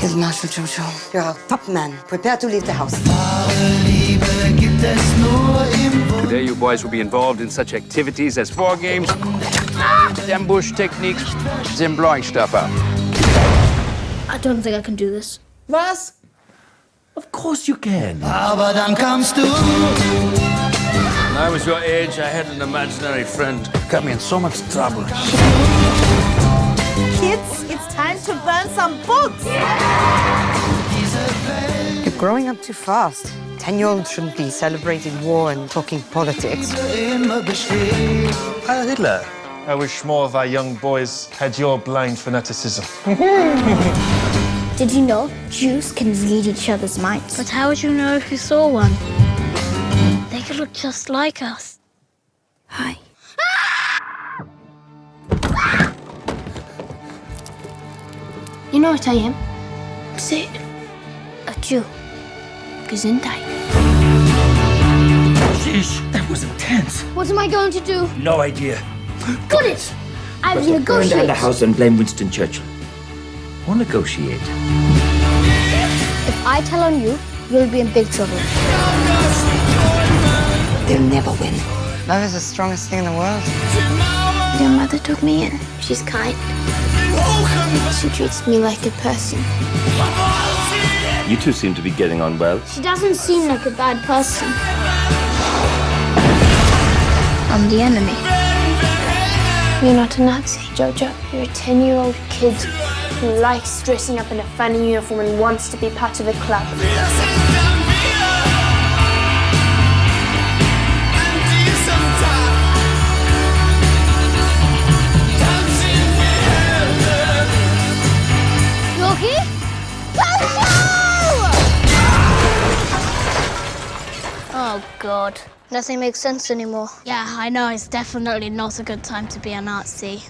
Here's Marshal Jojo. You're our top man. Prepare to leave the house. Today, you boys will be involved in such activities as war games, ambush techniques, and blowing stuff up. I don't think I can do this. Was? Of course you can. Aber dann kamst du. When was your age, I had an imaginary friend. Got me in so much trouble. Kids, it's time to burn some books. You're growing up too fast. Ten-year-olds shouldn't be celebrating war and talking politics. Immer. Heil Hitler. I wish more of our young boys had your blind fanaticism. Did you know Jews can read each other's minds? But how would you know if you saw one? They could look just like us. Hi. You know what I am? Say it. A Jew. Gesundheit. Sheesh, that was intense. What am I going to do? No idea. Got it! I will Burn down negotiate. the house and blame Winston Churchill. Or negotiate. If I tell on you, you'll be in big trouble. They'll never win. Love is the strongest thing in the world. Your mother took me in. She's kind. She treats me like a person. You two seem to be getting on well. She doesn't seem like a bad person. I'm the enemy. You're not a Nazi, Jojo. You're a 10 year old kid who likes dressing up in a funny uniform and wants to be part of a club. Oh god. Nothing makes sense anymore. Yeah, I know, it's definitely not a good time to be a Nazi.